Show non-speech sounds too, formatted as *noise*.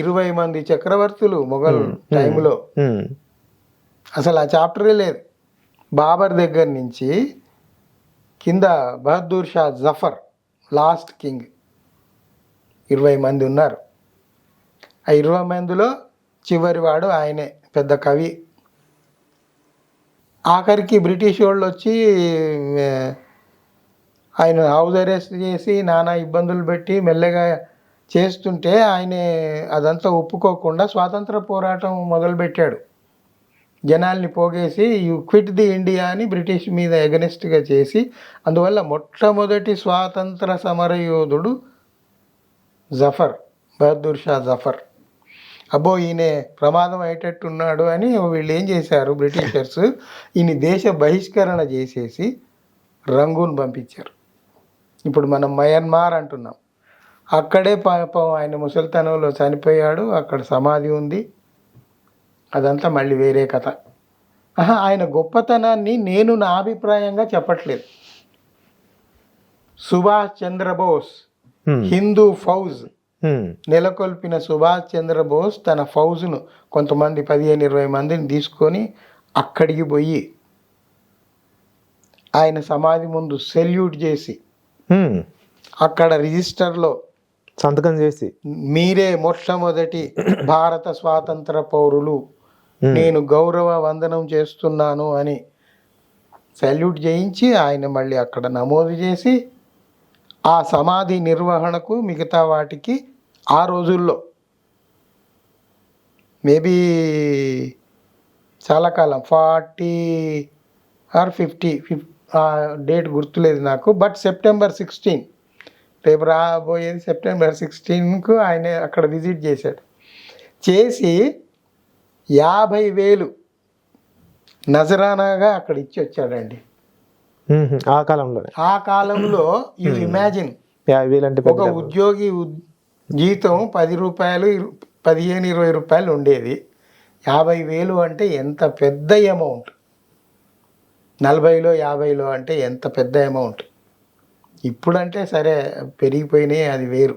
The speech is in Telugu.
ఇరవై మంది చక్రవర్తులు మొఘల్ టైంలో. అసలు ఆ చాప్టరే లేదు. బాబర్ దగ్గర నుంచి కింద బహదూర్ షా జఫర్ లాస్ట్ కింగ్ ఇరవై మంది ఉన్నారు. ఆ ఇరవై మందిలో చివరి వాడు ఆయనే పెద్ద కవి. ఆఖరికి బ్రిటిష్ వాళ్ళు వచ్చి ఆయన హౌస్ అరెస్ట్ చేసి నానా ఇబ్బందులు పెట్టి మెల్లగా చేస్తుంటే ఆయన అదంతా ఒప్పుకోకుండా స్వాతంత్ర పోరాటం మొదలుపెట్టాడు. జనాల్ని పోగేసి యు క్విట్ ది ఇండియా అని బ్రిటిష్ మీద ఎగనెస్ట్గా చేసి అందువల్ల మొట్టమొదటి స్వాతంత్ర సమరయోధుడు జఫర్ బహదూర్ షా జఫర్. అబ్బో ఈయన ప్రమాదం అయ్యేటట్టున్నాడు అని వీళ్ళు ఏం చేశారు బ్రిటిషర్స్? ఈయన దేశ బహిష్కరణ చేసేసి రంగూన్ పంపించారు. ఇప్పుడు మనం మయన్మార్ అంటున్నాం. అక్కడే పాపం ఆయన ముసలితనంలో చనిపోయాడు. అక్కడ సమాధి ఉంది. అదంతా మళ్ళీ వేరే కథ. ఆయన గొప్పతనాన్ని నేను నా అభిప్రాయంగా చెప్పట్లేదు. సుభాష్ చంద్రబోస్ హిందూ ఫౌజ్. నెలకొల్పిన సుభాష్ చంద్రబోస్ తన ఫౌజ్ను కొంతమంది పదిహేను ఇరవై మందిని తీసుకొని అక్కడికి పోయి ఆయన సమాధి ముందు సెల్యూట్ చేసి అక్కడ రిజిస్టర్లో సంతకం చేసి. మీరే మొట్టమొదటి *clears throat* భారత స్వాతంత్ర పౌరులు. నేను గౌరవ వందనం చేస్తున్నాను అని సల్యూట్ చేయించి ఆయన మళ్ళీ అక్కడ నమోదు చేసి ఆ సమాధి నిర్వహణకు మిగతా వాటికి ఆ రోజుల్లో మేబీ చాలా కాలం ఫార్టీ ఆర్ ఫిఫ్టీ ఫిఫ్ డేట్ గుర్తులేదు నాకు బట్ సెప్టెంబర్ సిక్స్టీన్ రేపు రాబోయేది సెప్టెంబర్ సిక్స్టీన్కు ఆయన అక్కడ విజిట్ చేశాడు. చేసి యాభై వేలు నజరానాగా అక్కడ ఇచ్చి వచ్చాడండి. ఆ కాలంలోనే. ఆ కాలంలో యు ఇమాజిన్ ఒక. ఉద్యోగి ఉద్- జీతం పది రూపాయలు పదిహేను ఇరవై రూపాయలు ఉండేది. యాభై వేలు అంటే ఎంత పెద్ద అమౌంట్? నలభైలో యాభైలో అంటే ఎంత పెద్ద అమౌంట్? ఇప్పుడంటే సరే పెరిగిపోయినాయి అది వేరు.